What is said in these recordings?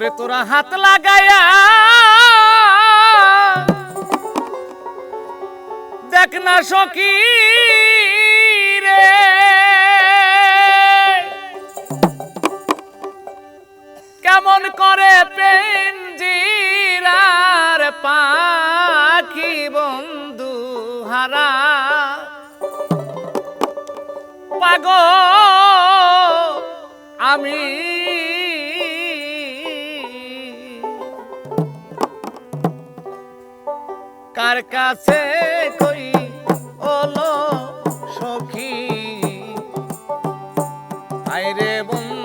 ওরে তোরা হাত লাগায়া। দেখ না সখী রে। কেমন করে পেঞ্জিরার পাখি বন্ধু হারা। পাগ আমি কার কাছে কই ওলো সখী? আইরে বন্ধু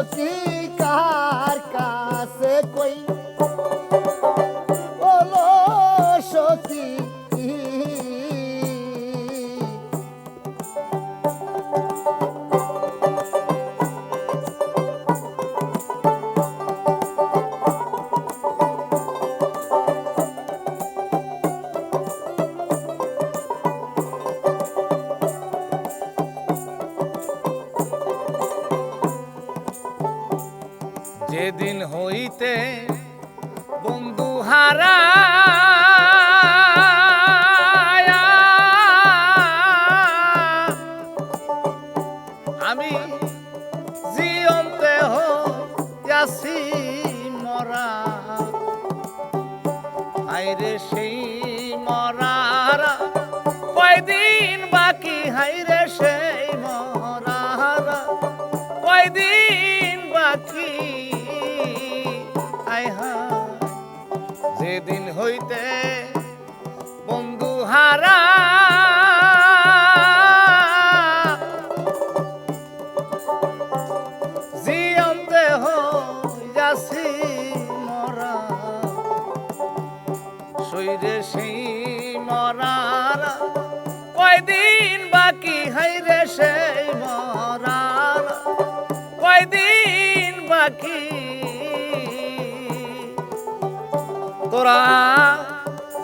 সখী হইতে বন্ধু হারা আমি জিয়ন্তে হইয়াছি মরা। হাইরে সেই মরারা কয়দিন বাকি হাইরে সেই মরারা শরীরে সেই মরার। কয়দিন বাকি হাইরে সেই মরার। কয়দিন বাকি। তোরা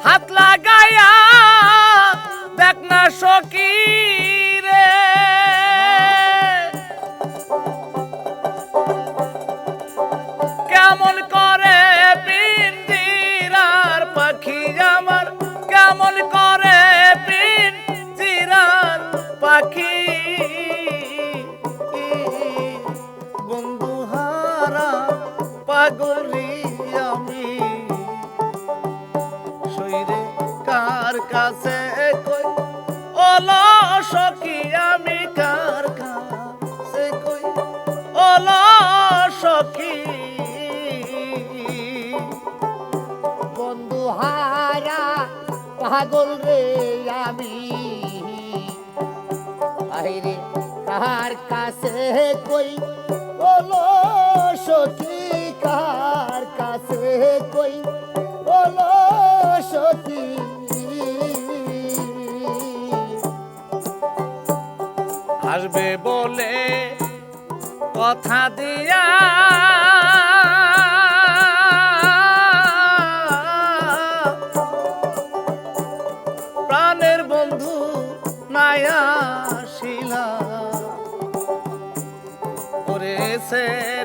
হাত লাগায়া দেখ না সকি পাখি। বন্ধু পাগলি আমি। শরীরে কার কাছে কই? আমি কার কাছে কই? ওলো সখী বন্ধু পাগল রে আমি। আইরে কার কাছে কই? বলো সখী কার কাছে কই? বলো সখী। আসবে বলে কথা দিয়া। প্রাণের বন্ধু নায়া ওরে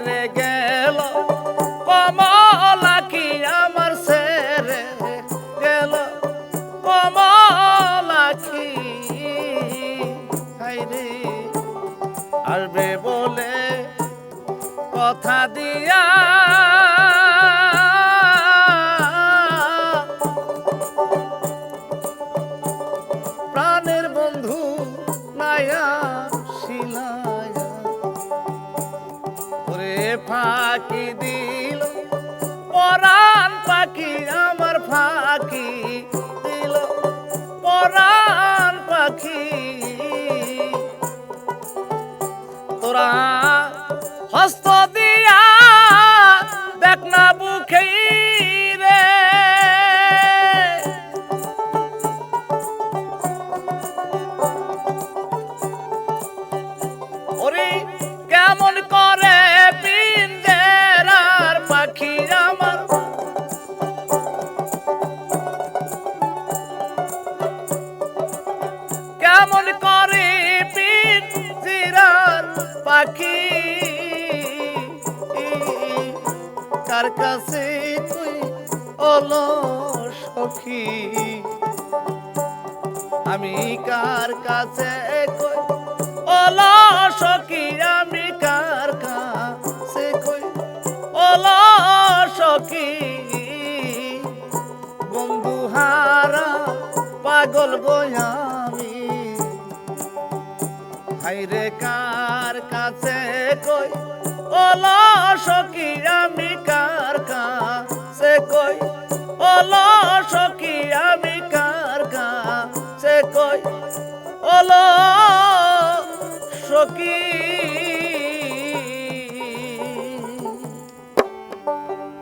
ফাঁকি দিল। পরাণ পাখি আমার ফাঁকি দিল। পরাণ পাখি। তোরা হস্ত কার কাছে তুই ওলো সখী? আমি কার কাছে কই? ওলো সখী, আমি কার কাছে কই? ওলো সখী, বন্ধু হারা, পাগল গোয়ামি হাইরে কার কাছে কই? ওলা সখী আমি কার কাছে কই?